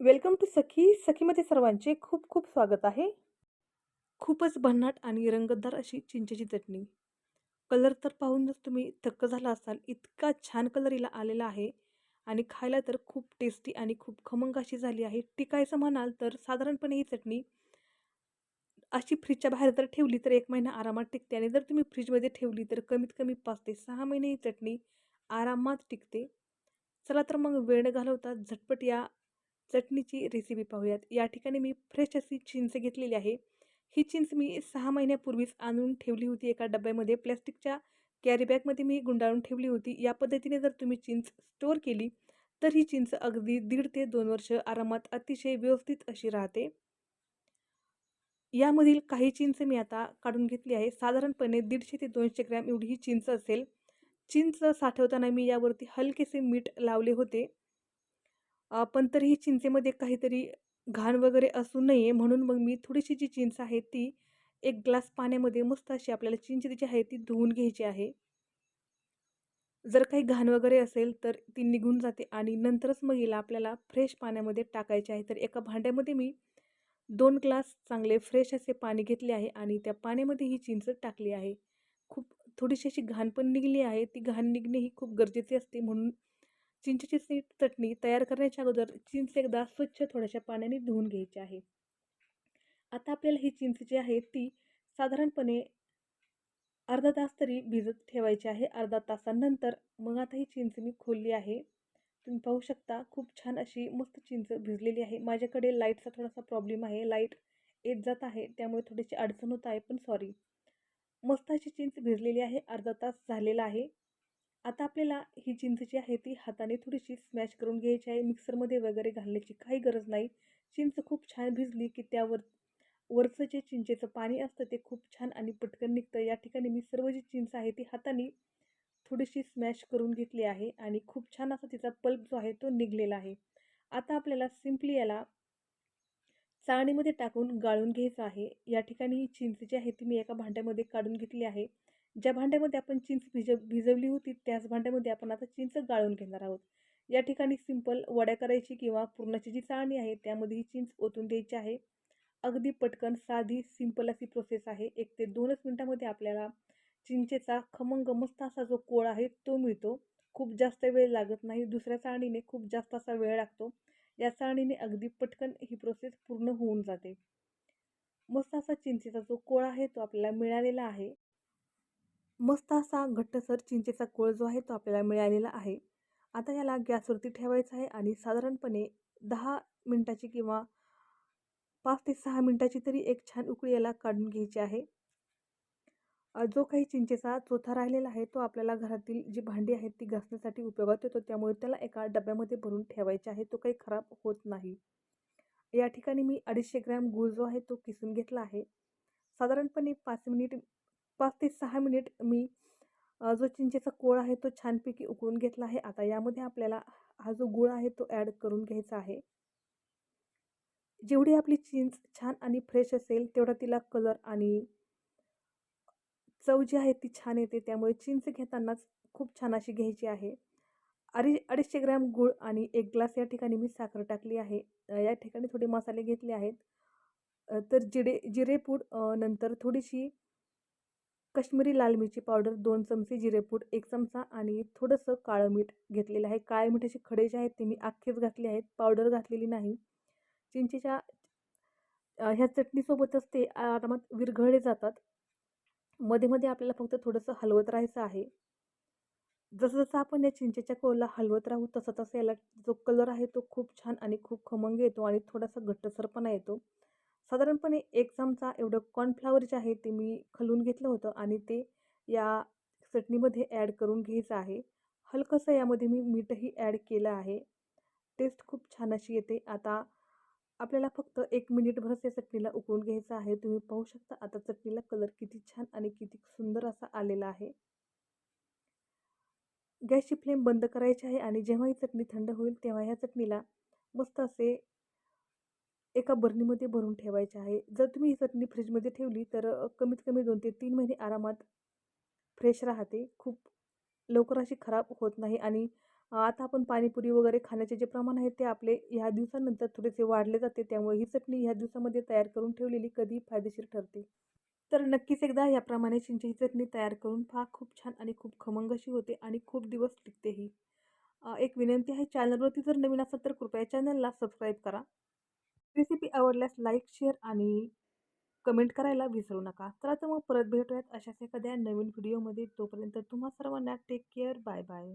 Welcome to सखी. सखीमध्ये सर्वांचे खूप खूप स्वागत आहे. खूपच भन्नाट आणि रंगतदार अशी चिंचेची चटणी. कलर तर पाहूनच तुम्ही थक्क झाला असाल इतका छान कलर हिला आलेला आहे आणि खायला तर खूप टेस्टी आणि खूप खमंग अशी झाली आहे. टिकायचं म्हणाल तर साधारणपणे ही चटणी अशी फ्रीजच्या बाहेर जर ठेवली तर एक महिना आरामात टिकते आणि जर तुम्ही फ्रीजमध्ये ठेवली तर कमीत कमी पाच ते सहा महिने ही चटणी आरामात टिकते. चला तर मग वेळ घालवता झटपट या चटणीची रेसिपी पाहूयात. या ठिकाणी मी फ्रेश अशी चिंच घेतलेली आहे. ही चिंच मी सहा महिन्यापूर्वीच आणून ठेवली होती एका डब्यामध्ये. प्लॅस्टिकच्या कॅरीबॅगमध्ये मी गुंडाळून ठेवली होती. या पद्धतीने जर तुम्ही चिंच स्टोअर केली तर ही चिंच अगदी दीड ते दोन वर्ष आरामात अतिशय व्यवस्थित अशी राहते. यामधील काही चिंच मी आता काढून घेतली आहे. साधारणपणे दीडशे ते दोनशे ग्रॅम एवढी ही चिंच असेल. चिंच साठवताना मी यावरती हलकेसे मीठ लावले होते. पण तरीही चिंचेमध्ये काहीतरी घाण वगैरे असू नये म्हणून मग मी थोडीशी जी चिंच आहे ती एक ग्लास पाण्यामध्ये मस्त अशी आपल्याला चिंच जी आहे ती धुवून घ्यायची आहे. जर काही घाण वगैरे असेल तर ती निघून जाते आणि नंतरच मग हिला आपल्याला फ्रेश पाण्यामध्ये टाकायचे आहे. तर एका भांड्यामध्ये मी दोन ग्लास चांगले फ्रेश असे पाणी घेतले आहे आणि त्या पाण्यामध्ये ही चिंच टाकली आहे. खूप थोडीशी अशी घाण पण निघली आहे. ती घाण निघणे ही खूप गरजेची असते म्हणून चिंचेची चटणी तयार करण्याच्या अगोदर चिंच एकदा स्वच्छ थोड्याशा पाण्याने धुवून घ्यायची आहे. आता आपल्याला ही चिंच जी आहे ती साधारणपणे अर्धा तास तरी भिजत ठेवायची आहे. अर्धा तासानंतर मग आता ही चिंच मी खोलली आहे. तुम्ही पाहू शकता खूप छान अशी मस्त चिंच भिजलेली आहे. माझ्याकडे लाईटचा थोडासा प्रॉब्लेम आहे. लाइट येत जात आहे त्यामुळे थोडीशी अडचण होत आहे पण सॉरी. मस्त अशी चिंच भिजलेली आहे. अर्धा तास झालेला आहे. आता आपल्याला ही चिंच जी आहे ती हाताने थोडीशी स्मॅश करून घ्यायची आहे. मिक्सरमध्ये वगैरे घालण्याची काही गरज नाही. चिंच खूप छान भिजली की त्यावर वरचं जे चिंचेचं पाणी असतं ते खूप छान आणि पटकन निघतं. या ठिकाणी मी सर्व जी चिंच आहे ती हाताने थोडीशी स्मॅश करून घेतली आहे आणि खूप छान असा तिचा पल्प जो आहे तो निघलेला आहे. आता आपल्याला सिम्पली याला चाळणीमध्ये टाकून गाळून घ्यायचं आहे. या ठिकाणी ही चिंच जी आहे ती मी एका भांड्यामध्ये काढून घेतली आहे. ज्या भांड्यामध्ये आपण चिंच भिजव भिजवली होती त्याच भांड्यामध्ये आपण आता चिंच गाळून घेणार आहोत. या ठिकाणी सिंपल वड्या करायची किंवा पुरणाची जी चाळणी आहे त्यामध्ये ही चिंच ओतून द्यायची आहे. अगदी पटकन साधी सिंपल अशी प्रोसेस आहे. एक ते दोनच मिनटामध्ये आपल्याला चिंचेचा खमंग मस्त असा जो कोळ आहे तो मिळतो. खूप जास्त वेळ लागत नाही. दुसऱ्या चाळणीने खूप जास्त असा वेळ लागतो. या चाळणीने अगदी पटकन ही प्रोसेस पूर्ण होऊन जाते. मस्त असा चिंचेचा जो कोळ आहे तो आपल्याला मिळालेला आहे. मस्त असा घट्टसर चिंचेचा कोळ जो आहे तो आपल्याला मिळालेला आहे. आता याला गॅसवरती ठेवायचा आहे आणि साधारणपणे दहा मिनटाची किंवा पाच ते सहा मिनटाची तरी एक छान उकळी याला काढून घ्यायची आहे. जो काही चिंचेचा चोथा राहिलेला आहे तो आपल्याला घरातील जी भांडी आहेत ती घासण्यासाठी उपयोगात येतो. त्यामुळे त्याला एका डब्यामध्ये भरून ठेवायचे आहे. तो काही खराब होत नाही. या ठिकाणी मी अडीचशे ग्रॅम गूळ जो आहे तो किसून घेतला आहे. साधारणपणे पाच मिनिट पाच ते सहा मिनिट मी जो चिंचेचा कोळ आहे तो छानपैकी उकळून घेतला आहे. आता यामध्ये आपल्याला हा जो गुळ आहे तो ॲड करून घ्यायचा आहे. जेवढी आपली चिंच छान आणि फ्रेश असेल तेवढा तिला कलर आणि चव जी आहे ती छान येते. त्यामुळे चिंच घेतानाच खूप छान अशी घ्यायची आहे. अडी अडीचशे ग्रॅम गूळ आणि एक ग्लास या ठिकाणी मी साखर टाकली आहे. या ठिकाणी थोडे मसाले घेतले आहेत. तर जिरे जिरेपूड नंतर थोडीशी कश्मीरी लाल मिरची पावडर दोन चमचे जिरेपूड एक चमचा आणि थोडंसं काळं मीठ घेतलेलं आहे. काळ्या मिठाचे खडे जे आहेत ते मी अख्खेच घातले आहेत. पावडर घातलेली नाही. चिंचेच्या ह्या चटणीसोबतच ते आरामात विरघळले जातात. मध्ये मध्ये आपल्याला फक्त थोडंसं हलवत राहायचं आहे. जसं जसं आपण या चिंचेच्या कोला हलवत राहू तसं तसं याला जो कलर आहे तो खूप छान आणि खूप खमंग येतो आणि थोडासा घट्टसरपणा येतो. साधारणपणे एक चमचा एवढं कॉर्नफ्लावर जे आहे ते मी खलून घेतलं होतं आणि ते या चटणीमध्ये ॲड करून घ्यायचं आहे. हलकंसं यामध्ये मी मीठही ॲड केलं आहे. टेस्ट खूप छान अशी येते. आता आपल्याला फक्त एक मिनिटभरच या चटणीला उकळून घ्यायचं आहे. तुम्ही पाहू शकता आता चटणीला कलर किती छान आणि किती सुंदर असा आलेला आहे. गॅसची फ्लेम बंद करायची आहे आणि जेव्हा ही चटणी थंड होईल तेव्हा ह्या चटणीला मस्त असे एका बर्नीमध्ये भरून ठेवायचे आहे. जर तुम्ही ही चटणी फ्रीजमध्ये ठेवली तर कमीत कमी दोन ते तीन महिने आरामात फ्रेश राहते. खूप लवकर अशी खराब होत नाही आणि आता आपण पाणीपुरी वगैरे खाण्याचे जे प्रमाण आहे ते आपले ह्या दिवसानंतर थोडेसे वाढले जाते. त्यामुळे ही चटणी ह्या दिवसामध्ये तयार करून ठेवलेली कधीही फायदेशीर ठरते. तर नक्कीच एकदा याप्रमाणे चिंचेची चटणी तयार करून पहा. खूप छान आणि खूप खमंग अशी होते आणि खूप दिवस टिकतेही एक विनंती आहे चॅनलवरती जर नवीन असाल तर कृपया चॅनलला सबस्क्राईब करा. रेसिपी आवडल्यास लाईक शेअर आणि कमेंट करायला विसरू नका. तर आता मग परत भेटूयात अशाच एखाद्या नवीन व्हिडिओमध्ये. तोपर्यंत तुम्हा सर्वांना टेक केअर. Bye bye.